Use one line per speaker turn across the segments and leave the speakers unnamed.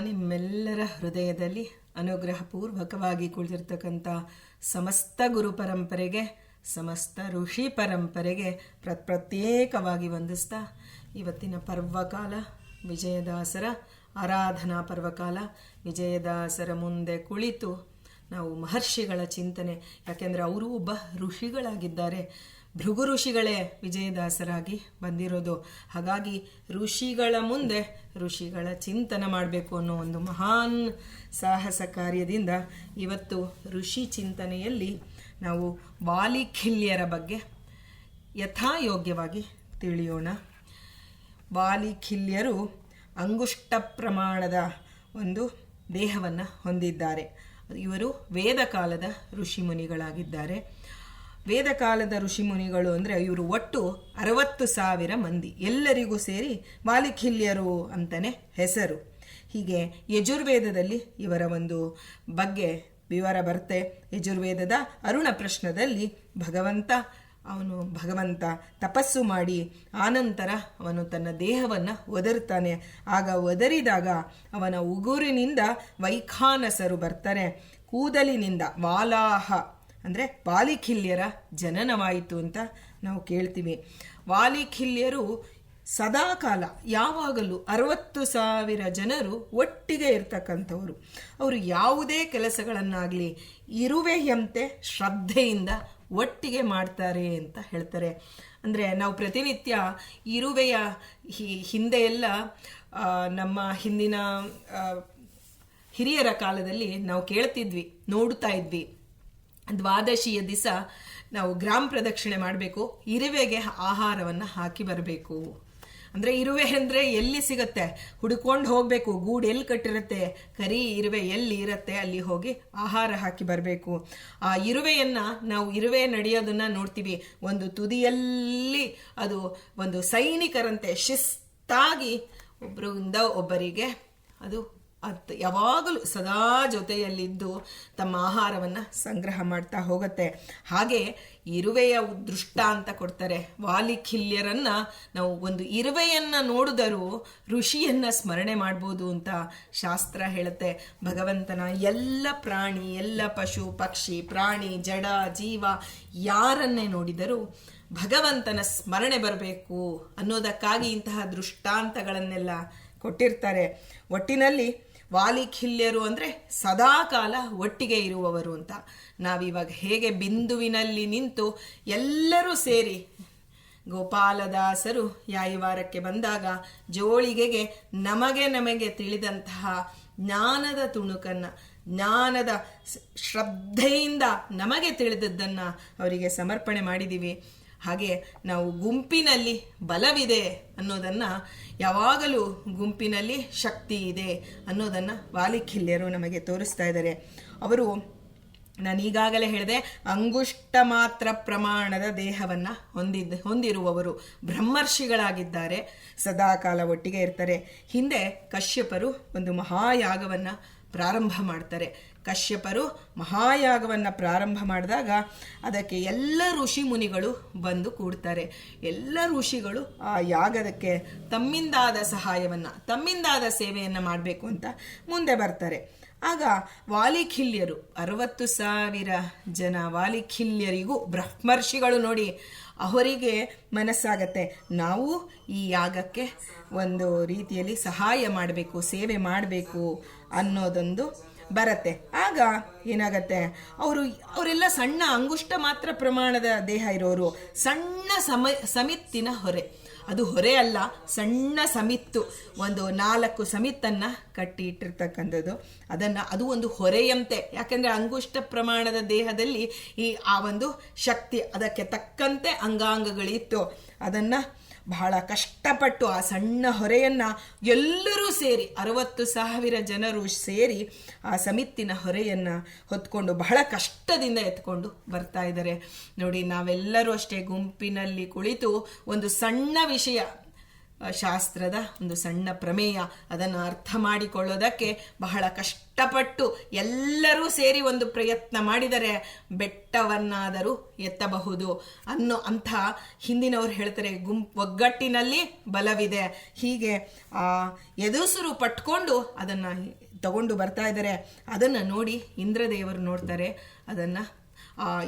ನಿಮ್ಮೆಲ್ಲರ ಹೃದಯದಲ್ಲಿ ಅನುಗ್ರಹಪೂರ್ವಕವಾಗಿ ಕುಳಿತಿರ್ತಕ್ಕಂಥ ಸಮಸ್ತ ಗುರು ಪರಂಪರೆಗೆ, ಸಮಸ್ತ ಋಷಿ ಪರಂಪರೆಗೆ ಪ್ರ ಪ್ರತ್ಯೇಕವಾಗಿ ವಂದಿಸ್ತಾ, ಇವತ್ತಿನ ಪರ್ವಕಾಲ, ವಿಜಯದಾಸರ ಆರಾಧನಾ ಪರ್ವಕಾಲ, ವಿಜಯದಾಸರ ಮುಂದೆ ಕುಳಿತು ನಾವು ಮಹರ್ಷಿಗಳ ಚಿಂತನೆ, ಯಾಕೆಂದರೆ ಅವರು ಒಬ್ಬ ಋಷಿಗಳಾಗಿದ್ದಾರೆ. ಭೃಗು ಋಷಿಗಳೇ ವಿಜಯದಾಸರಾಗಿ ಬಂದಿರೋದು. ಹಾಗಾಗಿ ಋಷಿಗಳ ಮುಂದೆ ಋಷಿಗಳ ಚಿಂತನೆ ಮಾಡಬೇಕು ಅನ್ನೋ ಒಂದು ಮಹಾನ್ ಸಾಹಸ ಕಾರ್ಯದಿಂದ ಇವತ್ತು ಋಷಿ ಚಿಂತನೆಯಲ್ಲಿ ನಾವು ವಾಲಿಖಿಲ್ಯರ ಬಗ್ಗೆ ಯಥಾಯೋಗ್ಯವಾಗಿ ತಿಳಿಯೋಣ. ವಾಲಿಖಿಲ್ಯರು ಅಂಗುಷ್ಟ ಪ್ರಮಾಣದ ಒಂದು ದೇಹವನ್ನು ಹೊಂದಿದ್ದಾರೆ. ಇವರು ವೇದ ವೇದಕಾಲದ ಋಷಿಮುನಿಗಳಾಗಿದ್ದಾರೆ ವೇದಕಾಲದ ಋಷಿಮುನಿಗಳು ಅಂದರೆ ಇವರು ಒಟ್ಟು ಅರವತ್ತು ಸಾವಿರ ಮಂದಿ. ಎಲ್ಲರಿಗೂ ಸೇರಿ ವಾಲಿಖಿಲ್ಯರು ಅಂತಲೇ ಹೆಸರು. ಹೀಗೆ ಯಜುರ್ವೇದದಲ್ಲಿ ಇವರ ಒಂದು ಬಗ್ಗೆ ವಿವರ ಬರುತ್ತೆ. ಯಜುರ್ವೇದದ ಅರುಣ ಪ್ರಶ್ನದಲ್ಲಿ ಭಗವಂತ, ಅವನು ಭಗವಂತ ತಪಸ್ಸು ಮಾಡಿ ಆನಂತರ ಅವನು ತನ್ನ ದೇಹವನ್ನು ಒದರುತ್ತಾನೆ ಆಗ ಒದರಿದಾಗ ಅವನ ಉಗುರಿನಿಂದ ವೈಖಾನಸರು ಬರ್ತಾರೆ. ಕೂದಲಿನಿಂದ ವಾಲಾಹ ಅಂದರೆ ವಾಲಿಖಿಲ್ಯರ ಜನನವಾಯಿತು ಅಂತ ನಾವು ಕೇಳ್ತೀವಿ. ವಾಲಿಖಿಲ್ಯರು ಸದಾಕಾಲ, ಯಾವಾಗಲೂ ಅರವತ್ತು ಸಾವಿರ ಜನರು ಒಟ್ಟಿಗೆ ಇರ್ತಕ್ಕಂಥವ್ರು. ಅವರು ಯಾವುದೇ ಕೆಲಸಗಳನ್ನಾಗಲಿ ಇರುವೆಯಂತೆ ಶ್ರದ್ಧೆಯಿಂದ ಒಟ್ಟಿಗೆ ಮಾಡ್ತಾರೆ ಅಂತ ಹೇಳ್ತಾರೆ. ಅಂದರೆ ನಾವು ಪ್ರತಿನಿತ್ಯ ಇರುವೆಯ ಹಿಂದೆ ಎಲ್ಲ ನಮ್ಮ ಹಿಂದಿನ ಹಿರಿಯರ ಕಾಲದಲ್ಲಿ ನಾವು ಕೇಳ್ತಿದ್ವಿ, ನೋಡ್ತಾ ಇದ್ವಿ. ದ್ವಾದಶಿಯ ದಿವಸ ನಾವು ಗ್ರಾಮ ಪ್ರದಕ್ಷಿಣೆ ಮಾಡಬೇಕು, ಇರುವೆಗೆ ಆಹಾರವನ್ನು ಹಾಕಿ ಬರಬೇಕು. ಅಂದರೆ ಇರುವೆ ಅಂದರೆ ಎಲ್ಲಿ ಸಿಗುತ್ತೆ? ಹುಡುಕೊಂಡು ಹೋಗಬೇಕು. ಗೂಡು ಎಲ್ಲಿ ಕಟ್ಟಿರುತ್ತೆ? ಕರಿ ಇರುವೆ ಎಲ್ಲಿ ಇರುತ್ತೆ? ಅಲ್ಲಿ ಹೋಗಿ ಆಹಾರ ಹಾಕಿ ಬರಬೇಕು. ಆ ಇರುವೆಯನ್ನು ನಾವು ಇರುವೆ ನಡೆಯೋದನ್ನು ನೋಡ್ತೀವಿ. ಒಂದು ತುದಿಯಲ್ಲಿ ಅದು ಒಂದು ಸೈನಿಕರಂತೆ ಶಿಸ್ತಾಗಿ ಒಬ್ಬರಿಂದ ಒಬ್ಬರಿಗೆ ಅದು ಅದು ಯಾವಾಗಲೂ ಸದಾ ಜೊತೆಯಲ್ಲಿದ್ದು ತಮ್ಮ ಆಹಾರವನ್ನು ಸಂಗ್ರಹ ಮಾಡ್ತಾ ಹೋಗುತ್ತೆ. ಹಾಗೆ ಇರುವೆಯ ದೃಷ್ಟ ಅಂತ ಕೊಡ್ತಾರೆ. ವಾಲಿಖಿಲ್ಯರನ್ನ ನಾವು ಒಂದು ಇರುವೆಯನ್ನ ನೋಡಿದರೂ ಋಷಿಯನ್ನ ಸ್ಮರಣೆ ಮಾಡ್ಬೋದು ಅಂತ ಶಾಸ್ತ್ರ ಹೇಳುತ್ತೆ. ಭಗವಂತನ ಎಲ್ಲ ಪ್ರಾಣಿ, ಎಲ್ಲ ಪಶು, ಪಕ್ಷಿ, ಪ್ರಾಣಿ, ಜಡ, ಜೀವ ಯಾರನ್ನೇ ನೋಡಿದರೂ ಭಗವಂತನ ಸ್ಮರಣೆ ಬರಬೇಕು ಅನ್ನೋದಕ್ಕಾಗಿ ಇಂತಹ ದೃಷ್ಟಾಂತಗಳನ್ನೆಲ್ಲ ಕೊಟ್ಟಿರ್ತಾರೆ. ಒಟ್ಟಿನಲ್ಲಿ ವಾಲಿಖಿಲ್ಯರು ಅಂದರೆ ಸದಾಕಾಲ ಒಟ್ಟಿಗೆ ಇರುವವರು ಅಂತ. ನಾವಿವಾಗ ಹೇಗೆ ಬಿಂದುವಿನಲ್ಲಿ ನಿಂತು ಎಲ್ಲರೂ ಸೇರಿ ಗೋಪಾಲದಾಸರು ಯಾಯಿವಾರಕ್ಕೆ ಬಂದಾಗ ಜೋಳಿಗೆಗೆ ನಮಗೆ ನಮಗೆ ತಿಳಿದಂತಹ ಜ್ಞಾನದ ತುಣುಕನ್ನು, ಜ್ಞಾನದ ಶ್ರದ್ಧೆಯಿಂದ ನಮಗೆ ತಿಳಿದದ್ದನ್ನು ಅವರಿಗೆ ಸಮರ್ಪಣೆ ಮಾಡಿದ್ದೀವಿ ಹಾಗೆ ನಾವು ಗುಂಪಿನಲ್ಲಿ ಬಲವಿದೆ ಅನ್ನೋದನ್ನು ಯಾವಾಗಲೂ ಗುಂಪಿನಲ್ಲಿ ಶಕ್ತಿ ಇದೆ ಅನ್ನೋದನ್ನು ವಾಲಿಖಿಲ್ಯರು ನಮಗೆ ತೋರಿಸ್ತಾ ಇದ್ದಾರೆ. ಅವರು, ನಾನು ಈಗಾಗಲೇ ಹೇಳಿದೆ, ಅಂಗುಷ್ಟ ಮಾತ್ರ ಪ್ರಮಾಣದ ದೇಹವನ್ನು ಹೊಂದಿದ್ದ ಹೊಂದಿರುವವರು ಬ್ರಹ್ಮರ್ಷಿಗಳಾಗಿದ್ದಾರೆ. ಸದಾಕಾಲ ಒಟ್ಟಿಗೆ ಇರ್ತಾರೆ. ಹಿಂದೆ ಕಶ್ಯಪರು ಒಂದು ಮಹಾಯಾಗವನ್ನು ಪ್ರಾರಂಭ ಮಾಡ್ತಾರೆ. ಕಶ್ಯಪರು ಮಹಾಯಾಗವನ್ನು ಪ್ರಾರಂಭ ಮಾಡಿದಾಗ ಅದಕ್ಕೆ ಎಲ್ಲ ಋಷಿ ಮುನಿಗಳು ಬಂದು ಕೂಡ್ತಾರೆ. ಎಲ್ಲ ಋಷಿಗಳು ಆ ಯಾಗದಕ್ಕೆ ತಮ್ಮಿಂದಾದ ಸಹಾಯವನ್ನು, ತಮ್ಮಿಂದಾದ ಸೇವೆಯನ್ನು ಮಾಡಬೇಕು ಅಂತ ಮುಂದೆ ಬರ್ತಾರೆ. ಆಗ ವಾಲಿಖಿಲ್ಯರು, ಅರವತ್ತು ಸಾವಿರ ಜನ ವಾಲಿಖಿಲ್ಯರಿಗೂ ಬ್ರಹ್ಮರ್ಷಿಗಳು ನೋಡಿ ಅವರಿಗೆ ಮನಸ್ಸಾಗತ್ತೆ. ನಾವು ಈ ಯಾಗಕ್ಕೆ ಒಂದು ರೀತಿಯಲ್ಲಿ ಸಹಾಯ ಮಾಡಬೇಕು, ಸೇವೆ ಮಾಡಬೇಕು ಅನ್ನೋದೊಂದು ಬರತ್ತೆ. ಆಗ ಏನಾಗತ್ತೆ? ಅವರು ಅವರೆಲ್ಲ ಸಣ್ಣ ಅಂಗುಷ್ಟ ಮಾತ್ರ ಪ್ರಮಾಣದ ದೇಹ ಇರೋರು. ಸಣ್ಣ ಸಮ, ಸಮಿತ್ತಿನ ಹೊರೆ. ಅದು ಹೊರೆ ಅಲ್ಲ, ಸಣ್ಣ ಸಮಿತ್ತು. ಒಂದು ನಾಲ್ಕು ಸಮಿತ್ತನ್ನು ಕಟ್ಟಿ ಇಟ್ಟಿರ್ತಕ್ಕಂಥದ್ದು ಅದನ್ನು, ಅದು ಒಂದು ಹೊರೆಯಂತೆ. ಯಾಕೆಂದರೆ ಅಂಗುಷ್ಟ ಪ್ರಮಾಣದ ದೇಹದಲ್ಲಿ ಈ ಆ ಒಂದು ಶಕ್ತಿ, ಅದಕ್ಕೆ ತಕ್ಕಂತೆ ಅಂಗಾಂಗಗಳಿತ್ತು. ಅದನ್ನು ಬಹಳ ಕಷ್ಟಪಟ್ಟು ಆ ಸಣ್ಣ ಹೊರೆಯನ್ನು ಎಲ್ಲರೂ ಸೇರಿ, ಅರವತ್ತು ಸಾವಿರ ಜನರು ಸೇರಿ ಆ ಸಮಿತಿನ ಹೊರೆಯನ್ನು ಹೊತ್ಕೊಂಡು ಬಹಳ ಕಷ್ಟದಿಂದ ಎತ್ಕೊಂಡು ಬರ್ತಾ ಇದ್ದಾರೆ. ನೋಡಿ, ನಾವೆಲ್ಲರೂ ಅಷ್ಟೇ ಗುಂಪಿನಲ್ಲಿ ಕುಳಿತು ಒಂದು ಸಣ್ಣ ವಿಷಯ ಶಾಸ್ತ್ರದ ಒಂದು ಸಣ್ಣ ಪ್ರಮೇಯ ಅದನ್ನು ಅರ್ಥ ಮಾಡಿಕೊಳ್ಳೋದಕ್ಕೆ ಬಹಳ ಕಷ್ಟಪಟ್ಟು ಎಲ್ಲರೂ ಸೇರಿ ಒಂದು ಪ್ರಯತ್ನ ಮಾಡಿದರೆ ಬೆಟ್ಟವನ್ನಾದರೂ ಎತ್ತಬಹುದು ಅನ್ನೋ ಅಂಥ ಹಿಂದಿನವರು ಹೇಳ್ತಾರೆ ಗುಂಪು ಒಗ್ಗಟ್ಟಿನಲ್ಲಿ ಬಲವಿದೆ. ಹೀಗೆ ಎದುಸುರು ಪಟ್ಕೊಂಡು ಅದನ್ನು ತಗೊಂಡು ಬರ್ತಾ ಇದ್ದಾರೆ. ಅದನ್ನು ನೋಡಿ ಇಂದ್ರದೇವರು ನೋಡ್ತಾರೆ, ಅದನ್ನು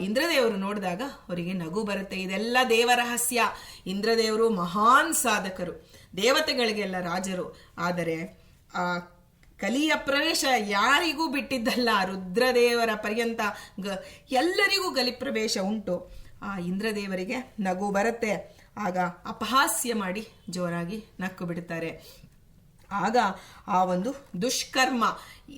ಇಂದ್ರದೇವರು ನೋಡಿದಾಗ ಅವರಿಗೆ ನಗು ಬರುತ್ತೆ. ಇದೆಲ್ಲ ದೇವರಹಸ್ಯ. ಇಂದ್ರದೇವರು ಮಹಾನ್ ಸಾಧಕರು, ದೇವತೆಗಳಿಗೆಲ್ಲ ರಾಜರು. ಆದರೆ, ಆ, ಕಲಿಯ ಪ್ರವೇಶ ಯಾರಿಗೂ ಬಿಟ್ಟಿದ್ದಲ್ಲ. ರುದ್ರದೇವರ ಪರ್ಯಂತ ಗ, ಎಲ್ಲರಿಗೂ ಗಲಿ ಪ್ರವೇಶ ಉಂಟು. ಆ, ಇಂದ್ರದೇವರಿಗೆ ನಗು ಬರುತ್ತೆ. ಆಗ ಅಪಹಾಸ್ಯ ಮಾಡಿ ಜೋರಾಗಿ ನಕ್ಕು ಬಿಡ್ತಾರೆ. ಆಗ ಆ ಒಂದು ದುಷ್ಕರ್ಮ,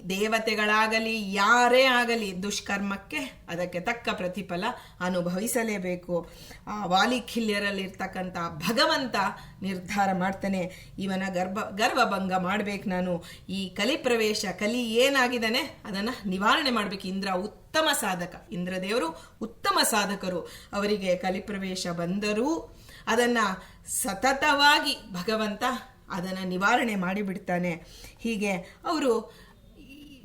ದೇವತೆಗಳಾಗಲಿ, ಯಾರೇ ಆಗಲಿ ದುಷ್ಕರ್ಮಕ್ಕೆ ಅದಕ್ಕೆ ತಕ್ಕ ಪ್ರತಿಫಲ ಅನುಭವಿಸಲೇಬೇಕು. ಆ ವಾಲಿಖಿಲ್ಯರಲ್ಲಿರ್ತಕ್ಕಂಥ ಭಗವಂತ ನಿರ್ಧಾರ ಮಾಡ್ತಾನೆ, ಇವನ ಗರ್ಭ ಗರ್ವಭಂಗ ಮಾಡ್ಬೇಕು ನಾನು. ಈ ಕಲಿ ಪ್ರವೇಶ, ಕಲಿ ಏನಾಗಿದ್ದಾನೆ, ಅದನ್ನು ನಿವಾರಣೆ ಮಾಡಬೇಕು. ಇಂದ್ರ ಉತ್ತಮ ಸಾಧಕ. ಇಂದ್ರದೇವರು ಉತ್ತಮ ಸಾಧಕರು. ಅವರಿಗೆ ಕಲಿಪ್ರವೇಶ ಬಂದರೂ ಅದನ್ನು ಸತತವಾಗಿ ಭಗವಂತ ಅದನ್ನು ನಿವಾರಣೆ ಮಾಡಿಬಿಡ್ತಾನೆ. ಹೀಗೆ ಅವರು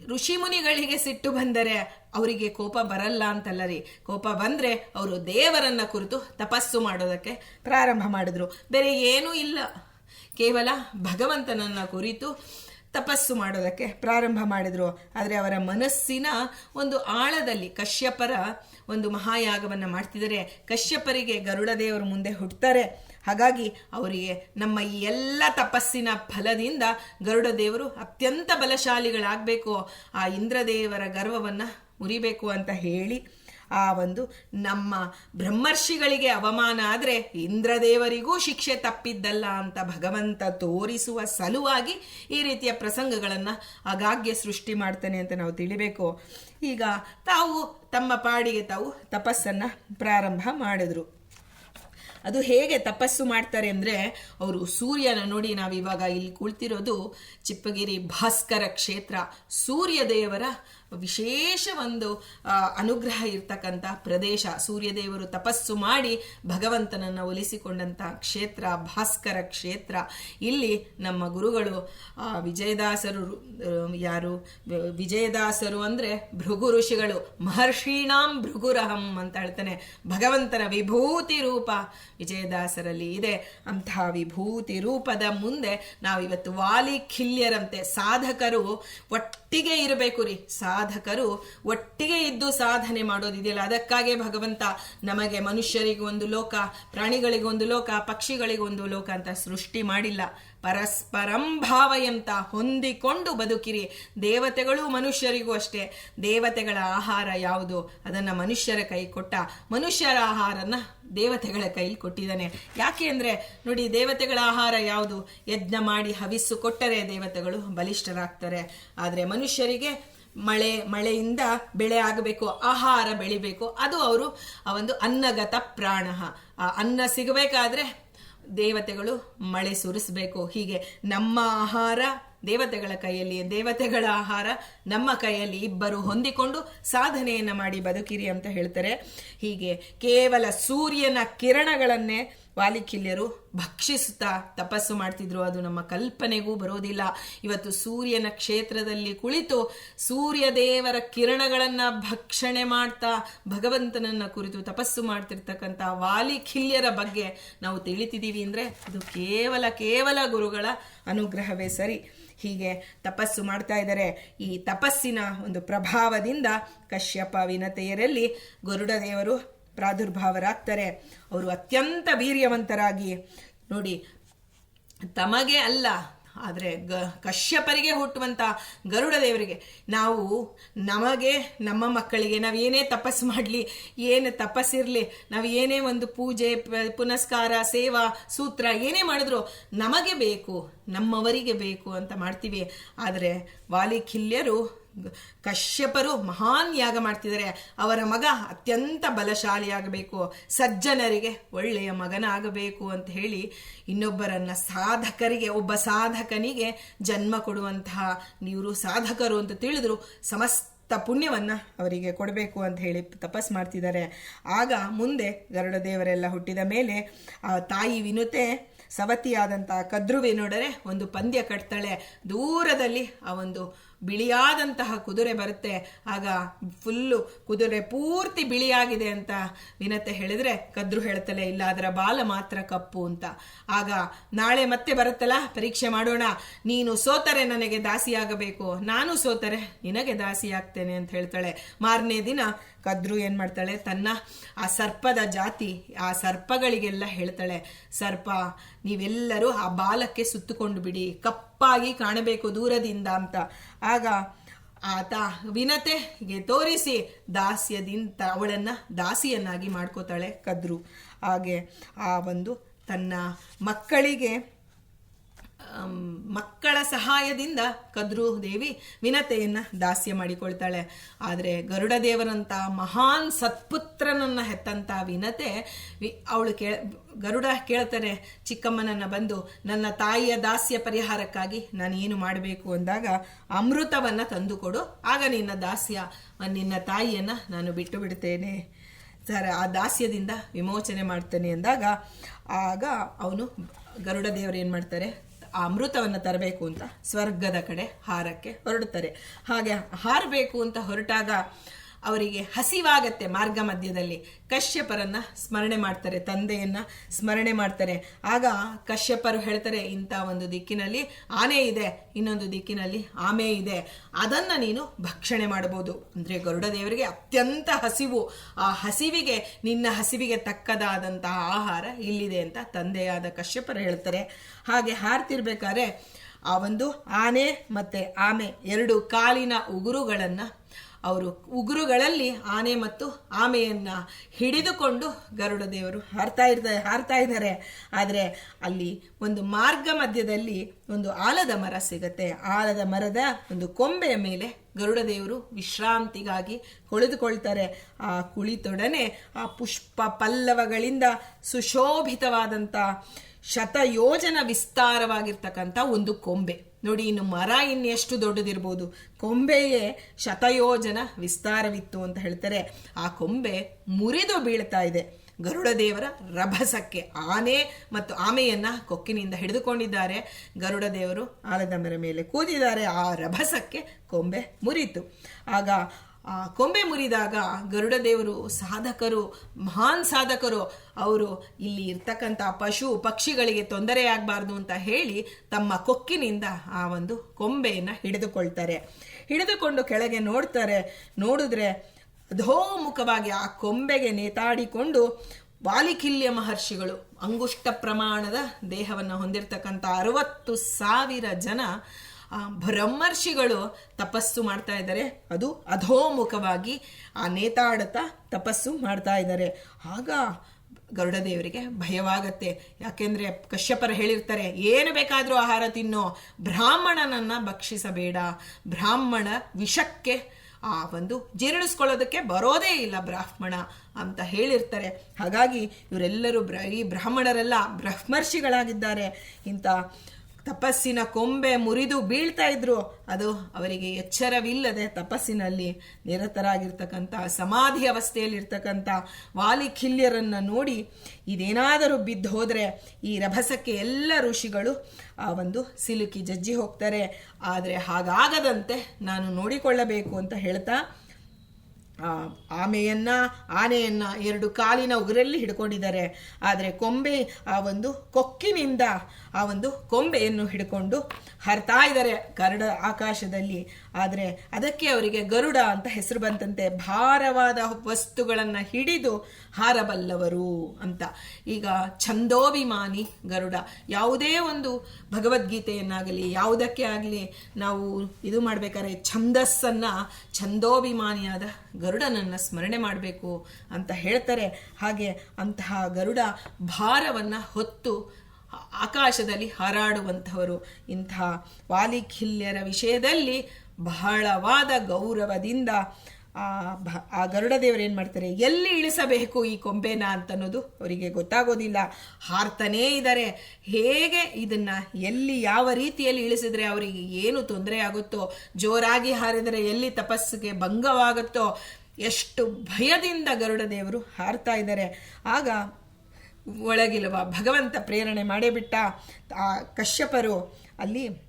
ಋಷಿ ಮುನಿಗಳಿಗೆ ಸಿಟ್ಟು ಬಂದರೆ ಅವರಿಗೆ ಕೋಪ ಬರಲ್ಲ ಅಂತಲ್ಲ ರೀ. ಕೋಪ ಬಂದರೆ ಅವರು ದೇವರನ್ನ ಕುರಿತು ತಪಸ್ಸು ಮಾಡೋದಕ್ಕೆ ಪ್ರಾರಂಭ ಮಾಡಿದ್ರು. ಬೇರೆ ಏನೂ ಇಲ್ಲ. ಕೇವಲ ಭಗವಂತನನ್ನ ಕುರಿತು ತಪಸ್ಸು ಮಾಡೋದಕ್ಕೆ ಪ್ರಾರಂಭ ಮಾಡಿದ್ರು. ಆದರೆ ಅವರ ಮನಸ್ಸಿನ ಒಂದು ಆಳದಲ್ಲಿ ಕಶ್ಯಪರ ಒಂದು ಮಹಾಯಾಗವನ್ನು ಮಾಡ್ತಿದ್ದಾರೆ. ಕಶ್ಯಪರಿಗೆ ಗರುಡ ದೇವರು ಮುಂದೆ ಹುಟ್ಟುತ್ತಾರೆ ಹಾಗಾಗಿ ಅವರಿಗೆ ನಮ್ಮ ಈ ಎಲ್ಲ ತಪಸ್ಸಿನ ಫಲದಿಂದ ಗರುಡ ದೇವರು ಅತ್ಯಂತ ಬಲಶಾಲಿಗಳಾಗಬೇಕು. ಆ ಇಂದ್ರದೇವರ ಗರ್ವವನ್ನು ಮುರಿಬೇಕು ಅಂತ ಹೇಳಿ ಆ ಒಂದು ನಮ್ಮ ಬ್ರಹ್ಮರ್ಷಿಗಳಿಗೆ ಅವಮಾನ ಆದರೆ ಇಂದ್ರದೇವರಿಗೂ ಶಿಕ್ಷೆ ತಪ್ಪಿದ್ದಲ್ಲ ಅಂತ ಭಗವಂತ ತೋರಿಸುವ ಸಲುವಾಗಿ ಈ ರೀತಿಯ ಪ್ರಸಂಗಗಳನ್ನು ಆಗಾಗ್ಗೆ ಸೃಷ್ಟಿ ಮಾಡ್ತಾನೆ ಅಂತ ನಾವು ತಿಳಿಬೇಕು. ಈಗ ತಾವು ತಮ್ಮ ಪಾಡಿಗೆ ತಾವು ತಪಸ್ಸನ್ನು ಪ್ರಾರಂಭ ಮಾಡಿದ್ರು. ಅದು ಹೇಗೆ ತಪಸ್ಸು ಮಾಡ್ತಾರೆ ಅಂದರೆ ಅವರು ಸೂರ್ಯನ ನೋಡಿ ನಾವು ಇವಾಗ ಇಲ್ಲಿ ಕುಳ್ತಿರೋದು ಚಿಪ್ಪಗಿರಿ ಭಾಸ್ಕರ ಕ್ಷೇತ್ರ. ಸೂರ್ಯದೇವರ ವಿಶೇಷ ಒಂದು ಅನುಗ್ರಹ ಇರ್ತಕ್ಕಂಥ ಪ್ರದೇಶ. ಸೂರ್ಯದೇವರು ತಪಸ್ಸು ಮಾಡಿ ಭಗವಂತನನ್ನು ಒಲಿಸಿಕೊಂಡಂತಹ ಕ್ಷೇತ್ರ, ಭಾಸ್ಕರ ಕ್ಷೇತ್ರ. ಇಲ್ಲಿ ನಮ್ಮ ಗುರುಗಳು ವಿಜಯದಾಸರು ಯಾರು? ವಿಜಯದಾಸರು ಅಂದರೆ ಭೃಗು ಋಷಿಗಳು. ಮಹರ್ಷೀಣಾಂ ಭೃಗುರಹಂ ಅಂತ ಹೇಳ್ತಾನೆ. ಭಗವಂತನ ವಿಭೂತಿ ರೂಪ ವಿಜಯದಾಸರಲ್ಲಿ ಇದೆ. ಅಂತಹ ವಿಭೂತಿ ರೂಪದ ಮುಂದೆ ನಾವು ಇವತ್ತು ವಾಲಿ ಖಿಲ್ಯರಂತೆ ಸಾಧಕರು ಒಟ್ಟಿಗೆ ಇರಬೇಕು ರೀ. ಸಾಧಕರು ಒಟ್ಟಿಗೆ ಇದ್ದು ಸಾಧನೆ ಮಾಡೋದಿದೆಯಲ್ಲ ಅದಕ್ಕಾಗೇ ಭಗವಂತ ನಮಗೆ ಮನುಷ್ಯರಿಗೆ ಒಂದು ಲೋಕ ಪ್ರಾಣಿಗಳಿಗೊಂದು ಲೋಕ ಪಕ್ಷಿಗಳಿಗೊಂದು ಲೋಕ ಅಂತ ಸೃಷ್ಟಿ ಮಾಡಿಲ್ಲ. ಪರಸ್ಪರಂ ಭಾವಯಂತ ಹೊಂದಿಕೊಂಡು ಬದುಕಿರಿ. ದೇವತೆಗಳು ಮನುಷ್ಯರಿಗೂ ಅಷ್ಟೇ. ದೇವತೆಗಳ ಆಹಾರ ಯಾವುದು? ಅದನ್ನು ಮನುಷ್ಯರ ಕೈ ಕೊಟ್ಟ, ಮನುಷ್ಯರ ಆಹಾರನ ದೇವತೆಗಳ ಕೈಲಿ ಕೊಟ್ಟಿದ್ದಾನೆ. ಯಾಕೆ ಅಂದರೆ, ನೋಡಿ, ದೇವತೆಗಳ ಆಹಾರ ಯಾವುದು? ಯಜ್ಞ ಮಾಡಿ ಹವಿಸ್ಸು ಕೊಟ್ಟರೆ ದೇವತೆಗಳು ಬಲಿಷ್ಠರಾಗ್ತಾರೆ. ಆದರೆ ಮನುಷ್ಯರಿಗೆ ಮಳೆ, ಮಳೆಯಿಂದ ಬೆಳೆ ಆಗಬೇಕು, ಆಹಾರ ಬೆಳಿಬೇಕು, ಅದು ಅವರು, ಆ ಒಂದು ಅನ್ನಗತ ಪ್ರಾಣ. ಆ ಅನ್ನ ಸಿಗಬೇಕಾದ್ರೆ ದೇವತೆಗಳು ಮಳೆ ಸುರಿಸಬೇಕು. ಹೀಗೆ ನಮ್ಮ ಆಹಾರ ದೇವತೆಗಳ ಕೈಯಲ್ಲಿ, ದೇವತೆಗಳ ಆಹಾರ ನಮ್ಮ ಕೈಯಲ್ಲಿ ಇಬ್ಬರು ಹೊಂದಿಕೊಂಡು ಸಾಧನೆಯನ್ನು ಮಾಡಿ ಬದುಕಿರಿ ಅಂತ ಹೇಳ್ತಾರೆ. ಹೀಗೆ ಕೇವಲ ಸೂರ್ಯನ ಕಿರಣಗಳನ್ನೇ ವಾಲಿಕಿಲ್ಯರು ಭಕ್ಷಿಸುತ್ತಾ ತಪಸ್ಸು ಮಾಡ್ತಿದ್ರು. ಅದು ನಮ್ಮ ಕಲ್ಪನೆಗೂ ಬರೋದಿಲ್ಲ. ಇವತ್ತು ಸೂರ್ಯನ ಕ್ಷೇತ್ರದಲ್ಲಿ ಕುಳಿತು ಸೂರ್ಯ ದೇವರ ಕಿರಣಗಳನ್ನ ಭಕ್ಷಣೆ ಮಾಡ್ತಾ ಭಗವಂತನನ್ನ ಕುರಿತು ತಪಸ್ಸು ಮಾಡ್ತಿರ್ತಕ್ಕಂಥ ವಾಲಿಖಿಲ್ಯರ ಬಗ್ಗೆ ನಾವು ತಿಳಿತಿದ್ದೀವಿ ಅಂದ್ರೆ ಅದು ಕೇವಲ ಕೇವಲ ಗುರುಗಳ ಅನುಗ್ರಹವೇ ಸರಿ. ಹೀಗೆ ತಪಸ್ಸು ಮಾಡ್ತಾ ಇದ್ದಾರೆ. ಈ ತಪಸ್ಸಿನ ಒಂದು ಪ್ರಭಾವದಿಂದ ಕಶ್ಯಪ ವಿನತೆಯರಲ್ಲಿ ಗರುಡ ದೇವರು ಪ್ರಾದುರ್ಭಾವರಾಗ್ತಾರೆ. ಅವರು ಅತ್ಯಂತ ವೀರ್ಯವಂತರಾಗಿ. ನೋಡಿ, ತಮಗೆ ಅಲ್ಲ, ಆದರೆ ಗ, ಕಶ್ಯಪರಿಗೆ ಹುಟ್ಟುವಂಥ ಗರುಡ ದೇವರಿಗೆ. ನಾವು ನಮಗೆ, ನಮ್ಮ ಮಕ್ಕಳಿಗೆ ನಾವು ಏನೇ ತಪಸ್ಸು ಮಾಡಲಿ, ಏನು ತಪಸ್ಸಿರಲಿ, ನಾವು ಏನೇ ಒಂದು ಪೂಜೆ ಪುನಸ್ಕಾರ, ಸೇವಾ, ಸೂತ್ರ ಏನೇ ಮಾಡಿದ್ರು ನಮಗೆ ಬೇಕು, ನಮ್ಮವರಿಗೆ ಬೇಕು ಅಂತ ಮಾಡ್ತೀವಿ. ಆದರೆ ವಾಲಿಖಿಲ್ಯರು ಕಶ್ಯಪರು ಮಹಾನ್ ಯಾಗ ಮಾಡ್ತಿದ್ದಾರೆ. ಅವರ ಮಗ ಅತ್ಯಂತ ಬಲಶಾಲಿಯಾಗಬೇಕು. ಸಜ್ಜನರಿಗೆ ಒಳ್ಳೆಯ ಮಗನಾಗಬೇಕು ಅಂತ ಹೇಳಿ ಇನ್ನೊಬ್ಬರನ್ನ ಸಾಧಕರಿಗೆ, ಒಬ್ಬ ಸಾಧಕನಿಗೆ ಜನ್ಮ ಕೊಡುವಂತಹ ನೀವು ಸಾಧಕರು ಅಂತ ತಿಳಿದ್ರು. ಸಮಸ್ತ ಪುಣ್ಯವನ್ನ ಅವರಿಗೆ ಕೊಡಬೇಕು ಅಂತ ಹೇಳಿ ತಪಸ್ ಮಾಡ್ತಿದ್ದಾರೆ. ಆಗ ಮುಂದೆ ಗರುಡ ದೇವರೆಲ್ಲ ಹುಟ್ಟಿದ ಮೇಲೆ ಆ ತಾಯಿ ವಿನುತೆ ಸವತಿಯಾದಂತಹ ಕದ್ರುವೆ ನೋಡರೆ ಒಂದು ಪಂದ್ಯ ಕಟ್ತಾಳೆ. ದೂರದಲ್ಲಿ ಆ ಒಂದು ಬಿಳಿಯಾದಂತಹ ಕುದುರೆ ಬರುತ್ತೆ. ಆಗ ಫುಲ್ಲು ಕುದುರೆ ಪೂರ್ತಿ ಬಿಳಿಯಾಗಿದೆ ಅಂತ ವಿನತೆ ಹೇಳಿದ್ರೆ ಕದ್ರು ಹೇಳ್ತಲೇ ಇಲ್ಲ, ಅದರ ಬಾಲ ಮಾತ್ರ ಕಪ್ಪು ಅಂತ. ಆಗ ನಾಳೆ ಮತ್ತೆ ಬರುತ್ತಲ್ಲ? ಪರೀಕ್ಷೆ ಮಾಡೋಣ. ನೀನು ಸೋತರೆ ನನಗೆ ದಾಸಿಯಾಗಬೇಕು. ನಾನು ಸೋತರೆ ನಿನಗೆ ದಾಸಿಯಾಗ್ತೇನೆ ಅಂತ ಹೇಳ್ತಾಳೆ. ಮಾರನೇ ದಿನ ಕದ್ರು ಏನು ಮಾಡ್ತಾಳೆ? ತನ್ನ ಆ ಸರ್ಪದ ಜಾತಿ, ಆ ಸರ್ಪಗಳಿಗೆಲ್ಲ ಹೇಳ್ತಾಳೆ, ಸರ್ಪ, ನೀವೆಲ್ಲರೂ ಆ ಬಾಲಕ್ಕೆ ಸುತ್ತುಕೊಂಡು ಬಿಡಿ, ಕಪ್ಪಾಗಿ ಕಾಣಬೇಕು ದೂರದಿಂದ ಅಂತ. ಆಗ ಆತ ವಿನತೆಗೆ ತೋರಿಸಿ ದಾಸ್ಯದಿಂದ ಅವಳನ್ನು ದಾಸಿಯನ್ನಾಗಿ ಮಾಡ್ಕೋತಾಳೆ ಕದ್ರು. ಹಾಗೆ ಆ ಒಂದು ತನ್ನ ಮಕ್ಕಳಿಗೆ ಮಕ್ಕಳ ಸಹಾಯದಿಂದ ಕದ್ರು ದೇವಿ ವಿನತೆಯನ್ನ ದಾಸ್ಯ ಮಾಡಿಕೊಳ್ತಾಳೆ. ಆದರೆ ಗರುಡ ದೇವರಂತ ಮಹಾನ್ ಸತ್ಪುತ್ರನನ್ನ ಹೆತ್ತಂತ ವಿನತೆ ಅವಳು ಕೇಳ, ಗರುಡ ಕೇಳ್ತಾರೆ, ಚಿಕ್ಕಮ್ಮನನ್ನ ಬಂದು, ನನ್ನ ತಾಯಿಯ ದಾಸ್ಯ ಪರಿಹಾರಕ್ಕಾಗಿ ನಾನು ಏನು ಮಾಡಬೇಕು? ಅಂದಾಗ, ಅಮೃತವನ್ನ ತಂದುಕೊಡು, ಆಗ ನಿನ್ನ ದಾಸ್ಯ, ನಿನ್ನ ತಾಯಿಯನ್ನ ನಾನು ಬಿಟ್ಟು ಬಿಡ್ತೇನೆ. ಸರ್, ಆ ದಾಸ್ಯದಿಂದ ವಿಮೋಚನೆ ಮಾಡ್ತೇನೆ. ಅಂದಾಗ, ಆಗ ಅವನು ಗರುಡ ದೇವರು ಏನು ಮಾಡ್ತಾರೆ ಆ ಅಮೃತವನ್ನು ತರಬೇಕು ಅಂತ ಸ್ವರ್ಗದ ಕಡೆ ಹಾರಕ್ಕೆ ಹೊರಡುತ್ತಾರೆ. ಹಾಗೆ ಹಾರಬೇಕು ಅಂತ ಹೊರಟಾಗ ಅವರಿಗೆ ಹಸಿವಾಗತ್ತೆ ಮಾರ್ಗ ಮಧ್ಯದಲ್ಲಿ. ಕಶ್ಯಪರನ್ನ ಸ್ಮರಣೆ ಮಾಡ್ತಾರೆ, ತಂದೆಯನ್ನ ಸ್ಮರಣೆ ಮಾಡ್ತಾರೆ. ಆಗ ಕಶ್ಯಪರು ಹೇಳ್ತಾರೆ, ಇಂಥ ಒಂದು ದಿಕ್ಕಿನಲ್ಲಿ ಆನೆ ಇದೆ, ಇನ್ನೊಂದು ದಿಕ್ಕಿನಲ್ಲಿ ಆಮೆ ಇದೆ. ಅದನ್ನ ನೀನು ಭಕ್ಷಣೆ ಮಾಡಬಹುದು. ಅಂದ್ರೆ ಗರುಡ ದೇವರಿಗೆ ಅತ್ಯಂತ ಹಸಿವು. ಆ ಹಸಿವಿಗೆ, ನಿನ್ನ ಹಸಿವಿಗೆ ತಕ್ಕದಾದಂತಹ ಆಹಾರ ಇಲ್ಲಿದೆ ಅಂತ ತಂದೆಯಾದ ಕಶ್ಯಪರು ಹೇಳ್ತಾರೆ. ಹಾಗೆ ಹಾರ್ತಿರ್ಬೇಕಾದ್ರೆ, ಆ ಒಂದು ಆನೆ ಮತ್ತೆ ಆಮೆ ಎರಡು ಕಾಲಿನ ಉಗುರುಗಳನ್ನ ಅವರು ಉಗುರುಗಳಲ್ಲಿ ಆನೆ ಮತ್ತು ಆಮೆಯನ್ನ ಹಿಡಿದುಕೊಂಡು ಗರುಡ ದೇವರು ಹಾರ್ತಾ ಇರ್ತ ಹಾರ್ತಾ ಇದ್ದಾರೆ. ಆದರೆ ಅಲ್ಲಿ ಒಂದು ಮಾರ್ಗ ಮಧ್ಯದಲ್ಲಿ ಒಂದು ಆಲದ ಮರ ಸಿಗುತ್ತೆ. ಆಲದ ಮರದ ಒಂದು ಕೊಂಬೆಯ ಮೇಲೆ ಗರುಡ ದೇವರು ವಿಶ್ರಾಂತಿಗಾಗಿ ಕುಳಿತುಕೊಳ್ತಾರೆ. ಆ ಕುಳಿತೊಡನೆ ಆ ಪುಷ್ಪ ಪಲ್ಲವಗಳಿಂದ ಸುಶೋಭಿತವಾದಂಥ ಶತಯೋಜನ ವಿಸ್ತಾರವಾಗಿರ್ತಕ್ಕಂಥ ಒಂದು ಕೊಂಬೆ. ನೋಡಿ, ಇನ್ನು ಮರ ಇನ್ನೆಷ್ಟು ದೊಡ್ಡದಿರ್ಬೋದು. ಕೊಂಬೆಯೇ ಶತಯೋಜನ ವಿಸ್ತಾರವಿತ್ತು ಅಂತ ಹೇಳ್ತಾರೆ. ಆ ಕೊಂಬೆ ಮುರಿದು ಬೀಳ್ತಾ ಇದೆ. ಗರುಡ ದೇವರ ರಭಸಕ್ಕೆ ಆನೆ ಮತ್ತು ಆಮೆಯನ್ನ ಕೊಕ್ಕಿನಿಂದ ಹಿಡಿದುಕೊಂಡಿದ್ದಾರೆ. ಗರುಡ ದೇವರು ಮೇಲೆ ಕೂದಿದ್ದಾರೆ ಆ ರಭಸಕ್ಕೆ ಕೊಂಬೆ ಮುರಿತು. ಆಗ ಆ, ಕೊಂಬೆ ಮುರಿದಾಗ ಗರುಡ ದೇವರು ಸಾಧಕರು, ಮಹಾನ್ ಸಾಧಕರು, ಅವರು ಇಲ್ಲಿ ಇರ್ತಕ್ಕಂಥ ಪಶು ಪಕ್ಷಿಗಳಿಗೆ ತೊಂದರೆಯಾಗಬಾರ್ದು ಅಂತ ಹೇಳಿ ತಮ್ಮ ಕೊಕ್ಕಿನಿಂದ ಆ ಒಂದು ಕೊಂಬೆಯನ್ನು ಹಿಡಿದುಕೊಳ್ತಾರೆ. ಹಿಡಿದುಕೊಂಡು ಕೆಳಗೆ ನೋಡ್ತಾರೆ, ನೋಡಿದ್ರೆ ಅಧೋಮುಖವಾಗಿ ಆ ಕೊಂಬೆಗೆ ನೇತಾಡಿಕೊಂಡು ವಾಲಿಕಿಲ್ಯ ಮಹರ್ಷಿಗಳು ಅಂಗುಷ್ಟ ಪ್ರಮಾಣದ ದೇಹವನ್ನು ಹೊಂದಿರತಕ್ಕಂಥ ಅರವತ್ತು ಸಾವಿರ ಜನ ಬ್ರಹ್ಮರ್ಷಿಗಳು ತಪಸ್ಸು ಮಾಡ್ತಾ ಇದ್ದಾರೆ. ಅದು ಅಧೋಮುಖವಾಗಿ ಆ ನೇತಾಡುತ್ತಾ ತಪಸ್ಸು ಮಾಡ್ತಾ ಇದ್ದಾರೆ. ಆಗ ಗರುಡ ದೇವರಿಗೆ ಭಯವಾಗತ್ತೆ. ಯಾಕೆಂದ್ರೆ ಕಶ್ಯಪರು ಹೇಳಿರ್ತಾರೆ, ಏನು ಬೇಕಾದರೂ ಆಹಾರ ತಿನ್ನೋ. ಬ್ರಾಹ್ಮಣನನ್ನ ಭಕ್ಷಿಸಬೇಡ. ಬ್ರಾಹ್ಮಣ ವಿಷಕ್ಕೆ ಆ ಒಂದು ಜೀರ್ಣಿಸ್ಕೊಳ್ಳೋದಕ್ಕೆ ಬರೋದೇ ಇಲ್ಲ ಬ್ರಾಹ್ಮಣ ಅಂತ ಹೇಳಿರ್ತಾರೆ. ಹಾಗಾಗಿ ಇವರೆಲ್ಲರೂ ಈ ಬ್ರಾಹ್ಮಣರೆಲ್ಲ ಬ್ರಹ್ಮರ್ಷಿಗಳಾಗಿದ್ದಾರೆ. ಇಂಥ ತಪಸ್ಸಿನ ಕೊಂಬೆ ಮುರಿದು ಬೀಳ್ತಾ ಇದ್ರು. ಅದು ಅವರಿಗೆ ಎಚ್ಚರವಿಲ್ಲದೆ ತಪಸ್ಸಿನಲ್ಲಿ ನಿರತರಾಗಿರ್ತಕ್ಕಂಥ, ಸಮಾಧಿ ಅವಸ್ಥೆಯಲ್ಲಿರ್ತಕ್ಕಂಥ ವಾಲಿಖಿಲ್ಯರನ್ನ ನೋಡಿ ಇದೇನಾದರೂ ಬಿದ್ದು ಹೋದರೆ ಈ ರಭಸಕ್ಕೆ ಎಲ್ಲ ಋಷಿಗಳು ಆ ಒಂದು ಸಿಲುಕಿ ಜಜ್ಜಿ ಹೋಗ್ತಾರೆ. ಆದರೆ ಹಾಗಾಗದಂತೆ ನಾನು ನೋಡಿಕೊಳ್ಳಬೇಕು ಅಂತ ಹೇಳ್ತಾ ಆಮೆಯನ್ನ, ಆನೆಯನ್ನ ಎರಡು ಕಾಲಿನ ಉಗುರಲ್ಲಿ ಹಿಡ್ಕೊಂಡಿದ್ದಾರೆ. ಆದರೆ ಕೊಂಬೆ ಆ ಒಂದು ಕೊಕ್ಕಿನಿಂದ ಆ ಒಂದು ಕೊಂಬೆಯನ್ನು ಹಿಡ್ಕೊಂಡು ಹರ್ತಾ ಇದ್ದಾರೆ ಗರುಡ ಆಕಾಶದಲ್ಲಿ. ಆದರೆ ಅದಕ್ಕೆ ಅವರಿಗೆ ಗರುಡ ಅಂತ ಹೆಸರು ಬಂತಂತೆ. ಭಾರವಾದ ವಸ್ತುಗಳನ್ನು ಹಿಡಿದು ಹಾರಬಲ್ಲವರು ಅಂತ. ಈಗ ಛಂದೋಭಿಮಾನಿ ಗರುಡ. ಯಾವುದೇ ಒಂದು ಭಗವದ್ಗೀತೆಯನ್ನಾಗಲಿ, ಯಾವುದಕ್ಕೆ ಆಗಲಿ ನಾವು ಇದು ಮಾಡಬೇಕಾದ್ರೆ ಛಂದಸ್ಸನ್ನು ಛಂದೋಭಿಮಾನಿಯಾದ ಗರುಡನನ್ನ ಸ್ಮರಣೆ ಮಾಡಬೇಕು ಅಂತ ಹೇಳ್ತಾರೆ. ಹಾಗೆ ಅಂತಹ ಗರುಡ ಭಾರವನ್ನ ಹೊತ್ತು ಆಕಾಶದಲ್ಲಿ ಹಾರಾಡುವಂಥವರು. ಇಂತಹ ವಾಲಿಖಿಲ್ಯರ ವಿಷಯದಲ್ಲಿ ಬಹಳವಾದ ಗೌರವದಿಂದ ಆ ಗರುಡ ದೇವರು ಮಾಡ್ತಾರೆ? ಎಲ್ಲಿ ಇಳಿಸಬೇಕು ಈ ಕೊಂಬೆನ ಅಂತ ಅನ್ನೋದು ಅವರಿಗೆ ಗೊತ್ತಾಗೋದಿಲ್ಲ. ಹಾರ್ತಾನೇ ಇದ್ದಾರೆ. ಹೇಗೆ ಇದನ್ನು ಎಲ್ಲಿ ಯಾವ ರೀತಿಯಲ್ಲಿ ಇಳಿಸಿದ್ರೆ ಅವರಿಗೆ ಏನು ತೊಂದರೆ ಆಗುತ್ತೋ, ಜೋರಾಗಿ ಹಾರಿದರೆ ಎಲ್ಲಿ ತಪಸ್ಸಿಗೆ ಭಂಗವಾಗುತ್ತೋ ಎಷ್ಟು ಭಯದಿಂದ ಗರುಡ ದೇವರು ಹಾರ್ತಾ ಇದ್ದಾರೆ. ಆಗ ಒಳಗಿಲ್ವ ಭಗವಂತ ಪ್ರೇರಣೆ ಮಾಡೇಬಿಟ್ಟ ಆ ಕಶ್ಯಪರು ಅಲ್ಲಿ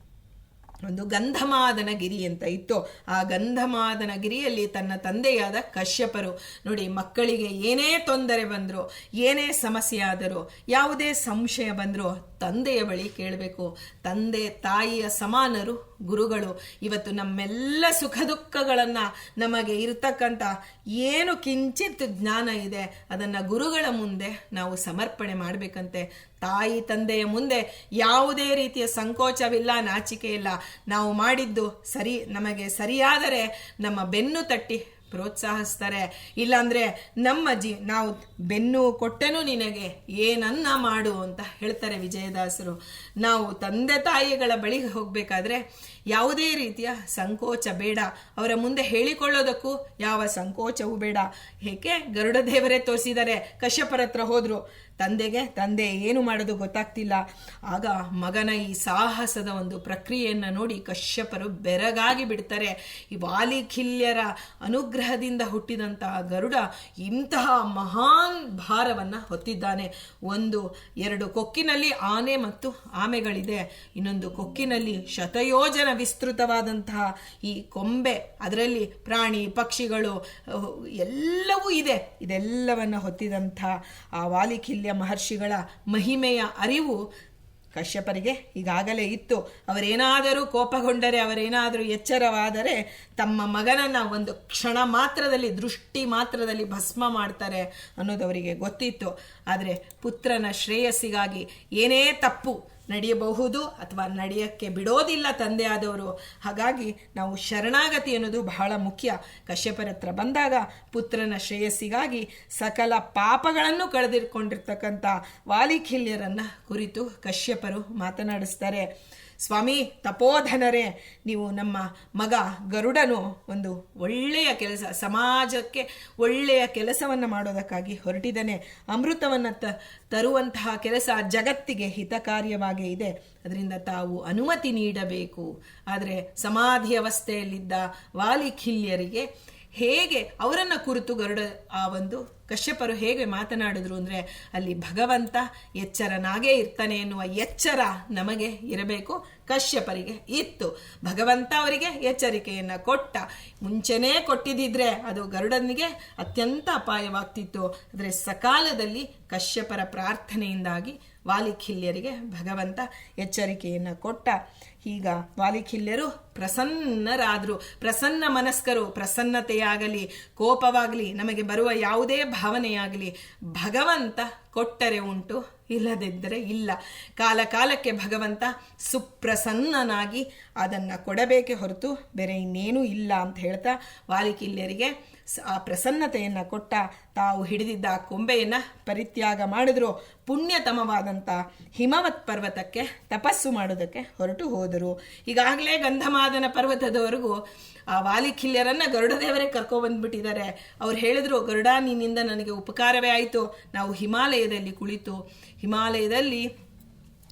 ಒಂದು ಗಂಧಮಾದನ ಗಿರಿ ಅಂತ ಇತ್ತು. ಆ ಗಂಧಮಾದನ ಗಿರಿಯಲ್ಲಿ ತನ್ನ ತಂದೆಯಾದ ಕಶ್ಯಪರು, ನೋಡಿ, ಮಕ್ಕಳಿಗೆ ಏನೇ ತೊಂದರೆ ಬಂದರೂ, ಏನೇ ಸಮಸ್ಯೆ ಆದರೂ, ಯಾವುದೇ ಸಂಶಯ ಬಂದರೂ ತಂದೆಯ ಬಳಿ ಕೇಳಬೇಕು. ತಂದೆ, ತಾಯಿಯ ಸಮಾನರು, ಗುರುಗಳು, ಇವತ್ತು ನಮ್ಮೆಲ್ಲ ಸುಖ ದುಃಖಗಳನ್ನು ನಮಗೆ ಇರತಕ್ಕಂಥ ಏನು ಕಿಂಚಿತ್ ಜ್ಞಾನ ಇದೆ, ಅದನ್ನು ಗುರುಗಳ ಮುಂದೆ ನಾವು ಸಮರ್ಪಣೆ ಮಾಡಬೇಕಂತೆ ತಾಯಿ ತಂದೆಯ ಮುಂದೆ ಯಾವುದೇ ರೀತಿಯ ಸಂಕೋಚವಿಲ್ಲ ನಾಚಿಕೆ ಇಲ್ಲ ನಾವು ಮಾಡಿದ್ದು ಸರಿ, ನಮಗೆ ಸರಿಯಾದರೆ ನಮ್ಮ ಬೆನ್ನು ತಟ್ಟಿ ಪ್ರೋತ್ಸಾಹಿಸ್ತಾರೆ. ಇಲ್ಲಾಂದರೆ ನಮ್ಮ ಜಿ, ನಾವು ಬೆನ್ನು ಕೊಟ್ಟೆನು ನಿನಗೆ ಏನನ್ನ ಮಾಡು ಅಂತ ಹೇಳ್ತಾರೆ ವಿಜಯದಾಸರು. ನಾವು ತಂದೆ ತಾಯಿಗಳ ಬಳಿಗೆ ಹೋಗಬೇಕಾದ್ರೆ ಯಾವುದೇ ರೀತಿಯ ಸಂಕೋಚ ಬೇಡ. ಅವರ ಮುಂದೆ ಹೇಳಿಕೊಳ್ಳೋದಕ್ಕೂ ಯಾವ ಸಂಕೋಚವೂ ಬೇಡ. ಏಕೆ? ಗರುಡ ದೇವರೇ ತೋರಿಸಿದರೆ ಕಶ್ಯಪರ ಹತ್ರ ಹೋದ್ರು. ತಂದೆಗೆ ತಂದೆ ಏನು ಮಾಡೋದು ಗೊತ್ತಾಗ್ತಿಲ್ಲ. ಆಗ ಮಗನ ಈ ಸಾಹಸದ ಒಂದು ಪ್ರಕ್ರಿಯೆಯನ್ನು ನೋಡಿ ಕಶ್ಯಪರು ಬೆರಗಾಗಿ ಬಿಡ್ತಾರೆ. ಈ ವಾಲಿಖಿಲ್ಯರ ಅನುಗ್ರಹದಿಂದ ಹುಟ್ಟಿದಂತಹ ಗರುಡ ಇಂತಹ ಮಹಾನ್ ಭಾರವನ್ನು ಹೊತ್ತಿದ್ದಾನೆ. ಒಂದು, ಎರಡು ಕೊಕ್ಕಿನಲ್ಲಿ ಆನೆ ಮತ್ತು ಆಮೆಗಳಿದೆ. ಇನ್ನೊಂದು ಕೊಕ್ಕಿನಲ್ಲಿ ಶತಯೋಜನ ವಿಸ್ತೃತವಾದಂತಹ ಈ ಕೊಂಬೆ ಅದರಲ್ಲಿ ಪ್ರಾಣಿ, ಪಕ್ಷಿಗಳು ಎಲ್ಲವೂ ಇದೆ. ಇದೆಲ್ಲವನ್ನು ಹೊತ್ತಿದಂಥ ಆ ವಾಲಿಖಿಲ್ಯ ಮಹರ್ಷಿಗಳ ಮಹಿಮೆಯ ಅರಿವು ಕಶ್ಯಪರಿಗೆ ಈಗಾಗಲೇ ಇತ್ತು. ಅವರೇನಾದರೂ ಕೋಪಗೊಂಡರೆ, ಅವರೇನಾದರೂ ಎಚ್ಚರವಾದರೆ ತಮ್ಮ ಮಗನನ್ನ ಒಂದು ಕ್ಷಣ ಮಾತ್ರದಲ್ಲಿ, ದೃಷ್ಟಿ ಮಾತ್ರದಲ್ಲಿ ಭಸ್ಮ ಮಾಡ್ತಾರೆ ಅನ್ನೋದು ಅವರಿಗೆ ಗೊತ್ತಿತ್ತು. ಆದರೆ ಪುತ್ರನ ಶ್ರೇಯಸ್ಸಿಗಾಗಿ ಏನೇ ತಪ್ಪು ನಡೆಯಬಹುದು ಅಥವಾ ನಡೆಯಕ್ಕೆ ಬಿಡೋದಿಲ್ಲ ತಂದೆ ಆದವರು. ಹಾಗಾಗಿ ನಾವು ಶರಣಾಗತಿ ಅನ್ನೋದು ಬಹಳ ಮುಖ್ಯ. ಕಶ್ಯಪರ ಹತ್ರ ಬಂದಾಗ ಪುತ್ರನ ಶ್ರೇಯಸ್ಸಿಗಾಗಿ ಸಕಲ ಪಾಪಗಳನ್ನು ಕಳೆದಿಟ್ಕೊಂಡಿರ್ತಕ್ಕಂಥ ವಾಲಿಖಿಲ್ಯರನ್ನ ಕುರಿತು ಕಶ್ಯಪರು ಮಾತನಾಡಿಸ್ತಾರೆ. ಸ್ವಾಮಿ, ತಪೋಧನರೇ, ನೀವು ನಮ್ಮ ಮಗ ಗರುಡನು ಒಂದು ಒಳ್ಳೆಯ ಕೆಲಸ, ಸಮಾಜಕ್ಕೆ ಒಳ್ಳೆಯ ಕೆಲಸವನ್ನು ಮಾಡೋದಕ್ಕಾಗಿ ಹೊರಟಿದ್ದಾನೆ. ಅಮೃತವನ್ನು ತ, ತರುವಂತಹ ಕೆಲಸ ಜಗತ್ತಿಗೆ ಹಿತಕಾರ್ಯವಾಗೇ ಇದೆ. ಅದರಿಂದ ತಾವು ಅನುಮತಿ ನೀಡಬೇಕು. ಆದರೆ ಸಮಾಧಿ ಅವಸ್ಥೆಯಲ್ಲಿದ್ದ ವಾಲಿಖಿಲ್ಯರಿಗೆ ಹೇಗೆ ಅವರನ್ನು ಕುರಿತು ಗರುಡ, ಆ ಒಂದು ಕಶ್ಯಪರು ಹೇಗೆ ಮಾತನಾಡಿದ್ರು ಅಂದರೆ ಅಲ್ಲಿ ಭಗವಂತ ಎಚ್ಚರನಾಗೇ ಇರ್ತಾನೆ ಎನ್ನುವ ಎಚ್ಚರ ನಮಗೆ ಇರಬೇಕು. ಕಶ್ಯಪರಿಗೆ ಇತ್ತು. ಭಗವಂತ ಅವರಿಗೆ ಎಚ್ಚರಿಕೆಯನ್ನು ಕೊಟ್ಟ. ಮುಂಚೆನೇ ಕೊಟ್ಟಿದ್ದಿದ್ರೆ ಅದು ಗರುಡನಿಗೆ ಅತ್ಯಂತ ಅಪಾಯವಾಗ್ತಿತ್ತು. ಆದರೆ ಸಕಾಲದಲ್ಲಿ ಕಶ್ಯಪರ ಪ್ರಾರ್ಥನೆಯಿಂದಾಗಿ ವಾಲಿಖಿಲ್ಯರಿಗೆ ಭಗವಂತ ಎಚ್ಚರಿಕೆಯನ್ನು ಕೊಟ್ಟ. ಈಗ ವಾಲಿಖಿಲ್ಯರು ಪ್ರಸನ್ನರಾದರು. ಪ್ರಸನ್ನ ಮನಸ್ಕರು, ಪ್ರಸನ್ನತೆಯಾಗಲಿ, ಕೋಪವಾಗಲಿ, ನಮಗೆ ಬರುವ ಯಾವುದೇ ಭಾವನೆಯಾಗಲಿ, ಭಗವಂತ ಕೊಟ್ಟರೆ ಉಂಟು, ಇಲ್ಲದಿದ್ದರೆ ಇಲ್ಲ. ಕಾಲ ಕಾಲಕ್ಕೆ ಭಗವಂತ ಸುಪ್ರಸನ್ನನಾಗಿ ಅದನ್ನು ಕೊಡಬೇಕೆ ಹೊರತು ಬೇರೆ ಇನ್ನೇನೂ ಇಲ್ಲ ಅಂತ ಹೇಳ್ತಾ ವಾಲಿಕಿಲ್ಯರಿಗೆ ಆ ಪ್ರಸನ್ನತೆಯನ್ನು ಕೊಟ್ಟ ತಾವು ಹಿಡಿದಿದ್ದ ಆ ಕೊಂಬೆಯನ್ನು ಪರಿತ್ಯಾಗ ಮಾಡಿದ್ರು. ಪುಣ್ಯತಮವಾದಂಥ ಹಿಮವತ್ ಪರ್ವತಕ್ಕೆ ತಪಸ್ಸು ಮಾಡೋದಕ್ಕೆ ಹೊರಟು ಹೋದರು. ಈಗಾಗಲೇ ಗಂಧಮಾದನ ಪರ್ವತದವರೆಗೂ ಆ ವಾಲಿಖಿಲ್ಯರನ್ನ ಗರುಡದೇವರೇ ಕರ್ಕೊಬಂದ್ಬಿಟ್ಟಿದ್ದಾರೆ ಅವ್ರು ಹೇಳಿದ್ರು ಗರುಡ ನಿನ್ನಿಂದ ನನಗೆ ಉಪಕಾರವೇ ಆಯಿತು. ನಾವು ಹಿಮಾಲಯದಲ್ಲಿ ಕುಳಿತು ಹಿಮಾಲಯದಲ್ಲಿ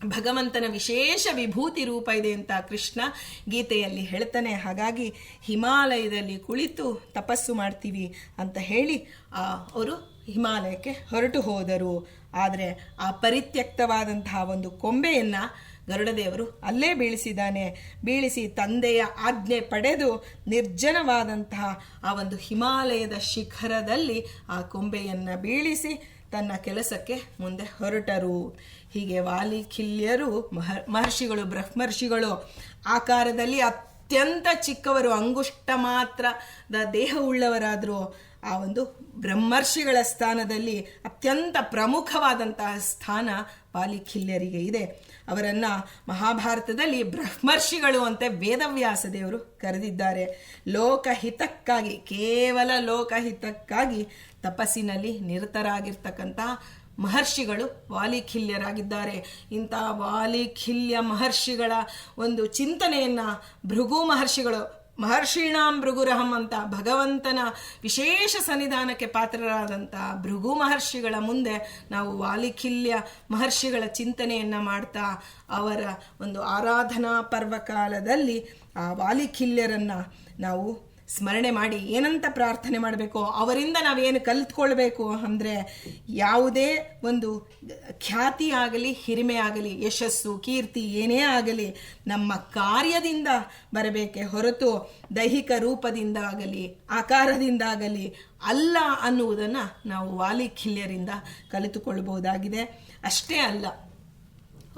ಭಗವಂತನ ವಿಶೇಷ ವಿಭೂತಿ ರೂಪ ಇದೆ ಅಂತ ಕೃಷ್ಣ ಗೀತೆಯಲ್ಲಿ ಹೇಳ್ತಾನೆ. ಹಾಗಾಗಿ ಹಿಮಾಲಯದಲ್ಲಿ ಕುಳಿತು ತಪಸ್ಸು ಮಾಡ್ತೀವಿ ಅಂತ ಹೇಳಿ ಆ, ಅವರು ಹಿಮಾಲಯಕ್ಕೆ ಹೊರಟು ಹೋದರು. ಆದರೆ ಆ ಪರಿತ್ಯಕ್ತವಾದಂತಹ ಒಂದು ಕೊಂಬೆಯನ್ನು ಗರುಡದೇವರು ಅಲ್ಲೇ ಬೀಳಿಸಿದ್ದಾನೆ. ಬೀಳಿಸಿ ತಂದೆಯ ಆಜ್ಞೆ ಪಡೆದು ನಿರ್ಜನವಾದಂತಹ ಆ ಒಂದು ಹಿಮಾಲಯದ ಶಿಖರದಲ್ಲಿ ಆ ಕೊಂಬೆಯನ್ನು ಬೀಳಿಸಿ ತನ್ನ ಕೆಲಸಕ್ಕೆ ಮುಂದೆ ಹೊರಟರು. ಹೀಗೆ ವಾಲಿಖಿಲ್ಯರು ಮಹ, ಮಹರ್ಷಿಗಳು, ಬ್ರಹ್ಮರ್ಷಿಗಳು ಆಕಾರದಲ್ಲಿ ಅತ್ಯಂತ ಚಿಕ್ಕವರು, ಅಂಗುಷ್ಟ ಮಾತ್ರದ ದೇಹವುಳ್ಳವರಾದರೂ ಆ ಒಂದು ಬ್ರಹ್ಮರ್ಷಿಗಳ ಸ್ಥಾನದಲ್ಲಿ ಅತ್ಯಂತ ಪ್ರಮುಖವಾದಂತಹ ಸ್ಥಾನ ವಾಲಿಖಿಲ್ಯರಿಗೆ ಇದೆ. ಅವರನ್ನ ಮಹಾಭಾರತದಲ್ಲಿ ಬ್ರಹ್ಮರ್ಷಿಗಳು ಅಂತ ವೇದವ್ಯಾಸ ದೇವರು ಕರೆದಿದ್ದಾರೆ. ಲೋಕಹಿತಕ್ಕಾಗಿ, ಕೇವಲ ಲೋಕಹಿತಕ್ಕಾಗಿ ತಪಸ್ಸಿನಲ್ಲಿ ನಿರತರಾಗಿರ್ತಕ್ಕಂಥ ಮಹರ್ಷಿಗಳು ವಾಲಿಖಿಲ್ಯರಾಗಿದ್ದಾರೆ. ಇಂಥ ವಾಲಿಖಿಲ್ಯ ಮಹರ್ಷಿಗಳ ಒಂದು ಚಿಂತನೆಯನ್ನು ಭೃಗು ಮಹರ್ಷಿಗಳು ಮಹರ್ಷೀಣಾಂ ಭೃಗುರಹಂ ಅಂತ ಭಗವಂತನ ವಿಶೇಷ ಸನ್ನಿಧಾನಕ್ಕೆ ಪಾತ್ರರಾದಂಥ ಭೃಗು ಮಹರ್ಷಿಗಳ ಮುಂದೆ ನಾವು ವಾಲಿಖಿಲ್ಯ ಮಹರ್ಷಿಗಳ ಚಿಂತನೆಯನ್ನ ಮಾಡ್ತಾ ಅವರ ಒಂದು ಆರಾಧನಾ ಪರ್ವಕಾಲದಲ್ಲಿ ಆ ವಾಲಿಖಿಲ್ಯರನ್ನ ನಾವು ಸ್ಮರಣೆ ಮಾಡಿ ಏನಂತ ಪ್ರಾರ್ಥನೆ ಮಾಡಬೇಕು? ಅವರಿಂದ ನಾವೇನು ಕಲಿತ್ಕೊಳ್ಬೇಕು ಅಂದರೆ ಯಾವುದೇ ಒಂದು ಖ್ಯಾತಿ ಆಗಲಿ, ಹಿರಿಮೆ ಆಗಲಿ, ಯಶಸ್ಸು, ಕೀರ್ತಿ ಏನೇ ಆಗಲಿ, ನಮ್ಮ ಕಾರ್ಯದಿಂದ ಬರಬೇಕೆ ಹೊರತು ದೈಹಿಕ ರೂಪದಿಂದ ಆಗಲಿ ಆಕಾರದಿಂದಾಗಲಿ ಅಲ್ಲ ಅನ್ನುವುದನ್ನು ನಾವು ವಾಲಿಖಿಲ್ಯರಿಂದ ಕಲಿತುಕೊಳ್ಬಹುದಾಗಿದೆ. ಅಷ್ಟೇ ಅಲ್ಲ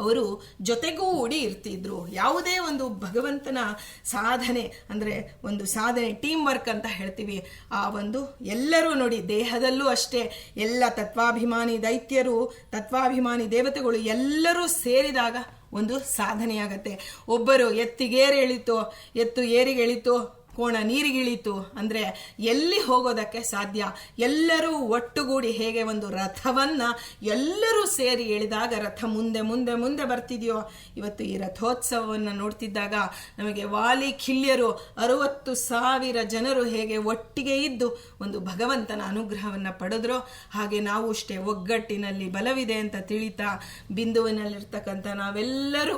ಅವರು ಜೊತೆಗೂಡಿ ಇರ್ತಿದ್ರು. ಯಾವುದೇ ಒಂದು ಭಗವಂತನ ಸಾಧನೆ, ಅಂದರೆ ಒಂದು ಸಾಧನೆ ಟೀಮ್ ವರ್ಕ್ ಅಂತ ಹೇಳ್ತೀವಿ. ಆ ಒಂದು ಎಲ್ಲರೂ ನೋಡಿ, ದೇಹದಲ್ಲೂ ಅಷ್ಟೇ, ಎಲ್ಲ ತತ್ವಾಭಿಮಾನಿ ದೈತ್ಯರು, ತತ್ವಾಭಿಮಾನಿ ದೇವತೆಗಳು ಎಲ್ಲರೂ ಸೇರಿದಾಗ ಒಂದು ಸಾಧನೆಯಾಗತ್ತೆ. ಒಬ್ಬರು ಎತ್ತಿಗೇರಿ ಎಳಿತೋ, ಎತ್ತು ಏರಿಗೆ ಇಳಿತು ಕೋಣ ನೀರಿಗಿಳಿತು. ಅಂದರೆ ಎಲ್ಲಿ ಹೋಗೋದಕ್ಕೆ ಸಾಧ್ಯ? ಎಲ್ಲರೂ ಒಟ್ಟುಗೂಡಿ ಹೇಗೆ ಒಂದು ರಥವನ್ನು ಎಲ್ಲರೂ ಸೇರಿ ಎಳೆದಾಗ ರಥ ಮುಂದೆ ಮುಂದೆ ಮುಂದೆ ಬರ್ತಿದೆಯೋ? ಇವತ್ತು ಈ ರಥೋತ್ಸವವನ್ನು ನೋಡ್ತಿದ್ದಾಗ ನಮಗೆ ವಾಲಿ ಖಿಲ್ಯರು ಅರುವತ್ತು ಸಾವಿರ ಜನರು ಹೇಗೆ ಒಟ್ಟಿಗೆ ಇದ್ದು ಒಂದು ಭಗವಂತನ ಅನುಗ್ರಹವನ್ನು ಪಡೆದ್ರೋ? ಹಾಗೆ ನಾವು ಅಷ್ಟೇ ಒಗ್ಗಟ್ಟಿನಲ್ಲಿ ಬಲವಿದೆ ಅಂತ ತಿಳಿತಾ ಬಿಂದುವಿನಲ್ಲಿರ್ತಕ್ಕಂಥ ನಾವೆಲ್ಲರೂ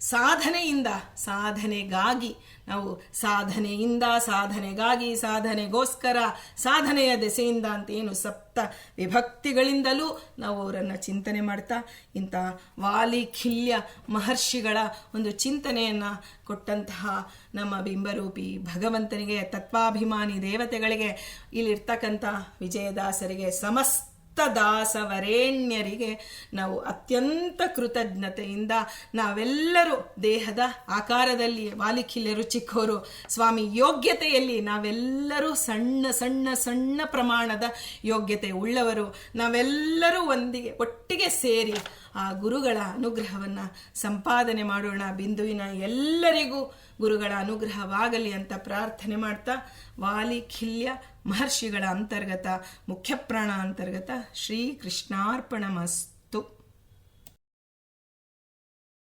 ಸಾಧನೆಯಿಂದ ಸಾಧನೆಗಾಗಿ ನಾವು ಸಾಧನೆಯಿಂದ, ಸಾಧನೆಗಾಗಿ, ಸಾಧನೆಗೋಸ್ಕರ, ಸಾಧನೆಯ ದೆಸೆಯಿಂದ ಅಂತ ಏನು ಸಪ್ತ ವಿಭಕ್ತಿಗಳಿಂದಲೂ ನಾವು ಅವರನ್ನು ಚಿಂತನೆ ಮಾಡ್ತಾ, ಇಂಥ ವಾಲಿ ಖಿಲ್ಯ ಮಹರ್ಷಿಗಳ ಒಂದು ಚಿಂತನೆಯನ್ನು ಕೊಟ್ಟಂತಹ ನಮ್ಮ ಬಿಂಬರೂಪಿ ಭಗವಂತನಿಗೆ, ತತ್ವಾಭಿಮಾನಿ ದೇವತೆಗಳಿಗೆ, ಇಲ್ಲಿರ್ತಕ್ಕಂಥ ವಿಜಯದಾಸರಿಗೆ ಸಮಸ್ತ ದಾಸವರೇಣ್ಯರಿಗೆ ನಾವು ಅತ್ಯಂತ ಕೃತಜ್ಞತೆಯಿಂದ ನಾವೆಲ್ಲರೂ ದೇಹದ ಆಕಾರದಲ್ಲಿ ವಾಲಿಖಿಲ್ಯರು ಚಿಕ್ಕೋರು, ಸ್ವಾಮಿ ಯೋಗ್ಯತೆಯಲ್ಲಿ ನಾವೆಲ್ಲರೂ ಸಣ್ಣ ಸಣ್ಣ ಸಣ್ಣ ಪ್ರಮಾಣದ ಯೋಗ್ಯತೆ ಉಳ್ಳವರು. ನಾವೆಲ್ಲರೂ ಒಂದಿಗೆ ಒಟ್ಟಿಗೆ ಸೇರಿ ಆ ಗುರುಗಳ ಅನುಗ್ರಹವನ್ನು ಸಂಪಾದನೆ ಮಾಡೋಣ. ಬಿಂದುವಿನ ಎಲ್ಲರಿಗೂ ಗುರುಗಳ ಅನುಗ್ರಹವಾಗಲಿ ಅಂತ ಪ್ರಾರ್ಥನೆ ಮಾಡ್ತಾ ವಾಲಿ ಖಿಲ್ಯ ಮಹರ್ಷಿಗಳ ಅಂತರ್ಗತ ಮುಖ್ಯಪ್ರಾಣ ಅಂತರ್ಗತ ಶ್ರೀ ಕೃಷ್ಣಾರ್ಪಣ ಮಸ್ತು